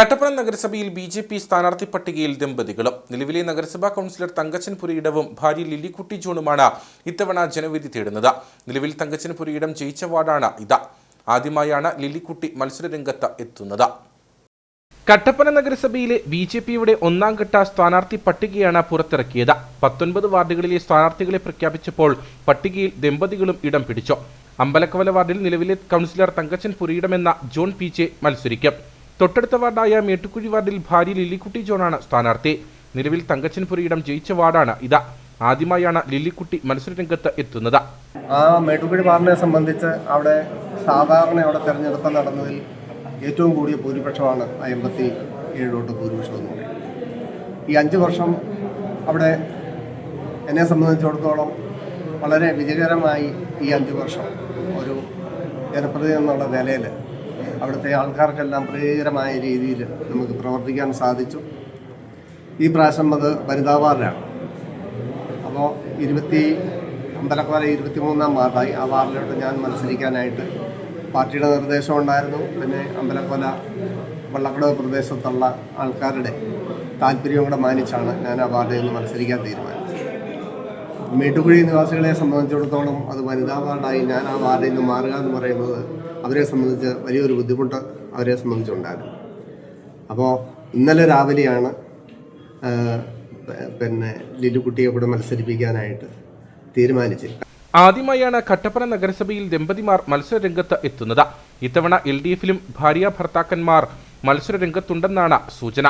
കട്ടപ്പന നഗരസഭയിൽ B J P സ്ഥാനാർത്ഥി പട്ടികയിൽ ദമ്പതികളും. നിലവിലെ നഗരസഭാ കൗൺസിലർ തങ്കച്ചൻ പുരയിടവും ഭാര്യ ലില്ലിക്കുട്ടി ജോണുമാണ് ഇത്തവണ ജനവിധി തേടുന്നത്. നിലവിൽ തങ്കച്ചൻ പുരയിടം ജയിച്ച വാർഡാണ് ഇത്. ആദ്യമായാണ് ലില്ലിക്കുട്ടി മത്സരരംഗത്ത് എത്തുന്നത്. കട്ടപ്പന നഗരസഭയിലെ ബി ജെ പിയുടെ ഒന്നാം ഘട്ട സ്ഥാനാർത്ഥി പട്ടികയാണ് പുറത്തിറക്കിയത്. പത്തൊൻപത് വാർഡുകളിലെ സ്ഥാനാർത്ഥികളെ പ്രഖ്യാപിച്ചപ്പോൾ പട്ടികയിൽ ദമ്പതികളും ഇടം പിടിച്ചു. അമ്പലക്കവല വാർഡിൽ നിലവിലെ കൗൺസിലർ തങ്കച്ചൻ പുരയിടമെന്ന ജോൺ പി ജെ മത്സരിക്കും. തൊട്ടടുത്ത വാർഡായ മേട്ടുക്കുഴി വാർഡിൽ ഭാര്യ ലില്ലിക്കുട്ടി ജോണാണ് സ്ഥാനാർത്ഥി. നിലവിൽ തങ്കച്ചൻ പുരയിടം ജയിച്ച വാർഡാണ് ഇത്. ആദ്യമായാണ് ലില്ലിക്കുട്ടി മത്സരരംഗത്ത് എത്തുന്നത്. ആ മേട്ടുക്കുഴി വാർഡിനെ സംബന്ധിച്ച് അവിടെ സാധാരണ അവിടെ തെരഞ്ഞെടുപ്പ് നടന്നതിൽ ഏറ്റവും കൂടിയ ഭൂരിപക്ഷമാണ് അമ്പത്തി ഏഴ് വോട്ട് ഭൂരിപക്ഷം ഈ അഞ്ച് വർഷം അവിടെ എന്നെ സംബന്ധിച്ചിടത്തോളം വളരെ വിജയകരമായി ഈ അഞ്ച് വർഷം ഒരു ജനപ്രതിനിധി എന്നുള്ള നിലയിൽ അവിടുത്തെ ആൾക്കാർക്കെല്ലാം പ്രിയകരമായ രീതിയിൽ നമുക്ക് പ്രവർത്തിക്കാൻ സാധിച്ചു. ഈ പ്രാവശ്യം അത് വനിതാ വാർഡാണ് അപ്പോൾ ഇരുപത്തി അമ്പലക്കോല ഇരുപത്തിമൂന്നാം വാർഡായി ആ വാർഡിലോട്ട് ഞാൻ മത്സരിക്കാനായിട്ട് പാർട്ടിയുടെ നിർദ്ദേശം ഉണ്ടായിരുന്നു. പിന്നെ അമ്പലക്കോല വള്ളക്കടവ് പ്രദേശത്തുള്ള ആൾക്കാരുടെ താല്പര്യവും കൂടെ മാനിച്ചാണ് ഞാൻ ആ വാർഡിൽ നിന്ന് മത്സരിക്കാൻ തീരുമാനിച്ചത്. മേട്ടുകുഴി നിവാസികളെ സംബന്ധിച്ചിടത്തോളം അത് വനിതാ വാർഡായി ഞാൻ ആ വാർഡിൽ നിന്ന് മാറുക എന്ന് പറയുന്നത് അവരെ സംബന്ധിച്ച് വലിയൊരു ബുദ്ധിമുട്ട് അവരെ സംബന്ധിച്ചുണ്ടായിരുന്നു. അപ്പോൾ ഇന്നലെ രാവിലെയാണ് പിന്നെ ലില്ലുകുട്ടിയെ കൂടെ മത്സരിപ്പിക്കാനായിട്ട് തീരുമാനിച്ചത്. ആദ്യമായാണ് കട്ടപ്പന നഗരസഭയിൽ ദമ്പതിമാർ മത്സരരംഗത്ത് എത്തുന്നത്. ഇത്തവണ എൽ ഡി എഫിലും ഭാര്യ ഭർത്താക്കന്മാർ മത്സരരംഗത്തുണ്ടെന്നാണ് സൂചന.